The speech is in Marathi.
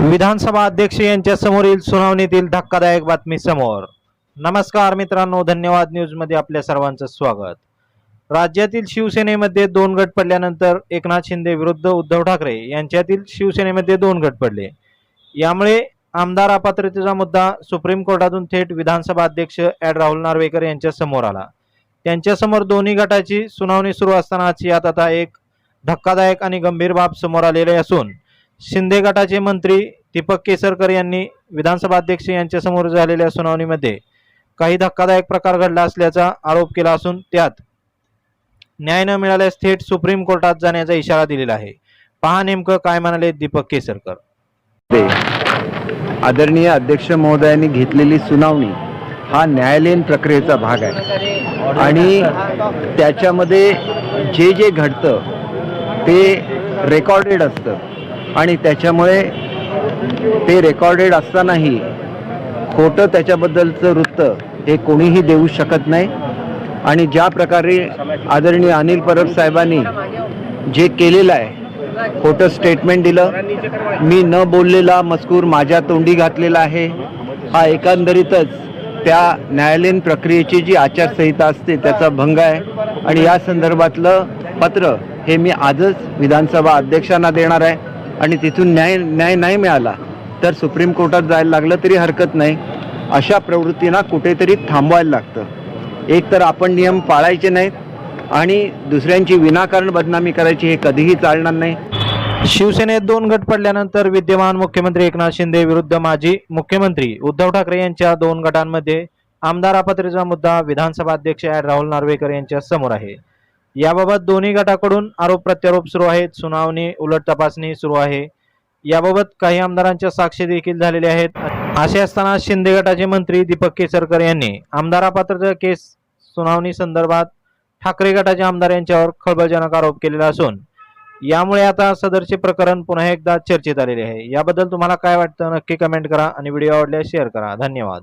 विधानसभा अध्यक्ष यांच्या समोरील सुनावणीतील धक्कादायक बातमी समोर. नमस्कार मित्रांनो धन्यवाद न्यूजमध्ये आपल्या सर्वांचं स्वागत. राज्यातील शिवसेनेमध्ये दोन गट पडल्यानंतर एकनाथ शिंदे विरुद्ध उद्धव ठाकरे यांच्यातील शिवसेनेमध्ये दोन गट पडले. यामुळे आमदार अपात्रतेचा मुद्दा सुप्रीम कोर्टातून थेट विधानसभा अध्यक्ष ॲड राहुल नार्वेकर यांच्या समोर आला. त्यांच्यासमोर दोन्ही गटाची सुनावणी सुरू असतानाच यात आता एक धक्कादायक आणि गंभीर बाब समोर आलेली असून शिंदे गटाचे मंत्री दीपक केसरकर यांनी विधानसभा अध्यक्ष यांच्यासमोर झालेल्या सुनावणीमध्ये काही धक्कादायक प्रकार घडला असल्याचा आरोप केला असून त्यात न्याय न मिळाल्यास थेट सुप्रीम कोर्टात जाण्याचा इशारा दिलेला आहे. पहा नेमकं काय म्हणाले दीपक केसरकर. ते आदरणीय अध्यक्ष महोदयांनी घेतलेली सुनावणी हा न्यायालयीन प्रक्रियेचा भाग आहे. आणि त्याच्यामध्ये जे जे घडतं ते रेकॉर्डेड असतं. आणि त्याच्यामुळे ते रेकॉर्डेड असतानाही खोटं त्याच्याबद्दलचं वृत्त हे कोणीही देऊ शकत नाही. आणि ज्या प्रकारे आदरणीय अनिल परब साहेबांनी जे केलेलं आहे खोटं स्टेटमेंट दिलं मी न बोललेला मजकूर माझ्या तोंडी घातलेला आहे. हा एकंदरीतच त्या न्यायालयीन प्रक्रियेची जी आचारसंहिता असते त्याचा भंग आहे. आणि या संदर्भातलं पत्र हे मी आजच विधानसभा अध्यक्षांना देणार आहे. आणि तिथून न्याय न्याय नाही मिळाला तर सुप्रीम कोर्टात जायला लागलं तरी हरकत नाही. अशा प्रवृत्तींना कुठेतरी थांबवायला लागतं. एक तर आपण नियम पाळायचे नाहीत आणि दुसऱ्यांची विनाकारण बदनामी करायची हे कधीही चालणार नाही. शिवसेनेत दोन गट पडल्यानंतर विद्यमान मुख्यमंत्री एकनाथ शिंदे विरुद्ध माजी मुख्यमंत्री उद्धव ठाकरे यांच्या दोन गटांमध्ये आमदार अपात्रतेचा मुद्दा विधानसभा अध्यक्ष राहुल नार्वेकर यांच्या समोर आहे. याबाबत दोन्ही गटाकडून आरोप प्रत्यारोप सुरू आहेत. सुनावणी उलट तपासणी सुरू आहे. याबाबत काही आमदारांच्या साक्षी देखील झालेल्या आहेत. असे असताना शिंदे गटाचे मंत्री दीपक केसरकर यांनी आमदार केस सुनावणी संदर्भात ठाकरे गटाच्या आमदार यांच्यावर खळबळजनक आरोप केलेला असून यामुळे आता सदरचे प्रकरण पुन्हा एकदा चर्चेत आलेले आहे. याबद्दल तुम्हाला काय वाटतं नक्की कमेंट करा आणि व्हिडिओ आवडल्यास शेअर करा. धन्यवाद.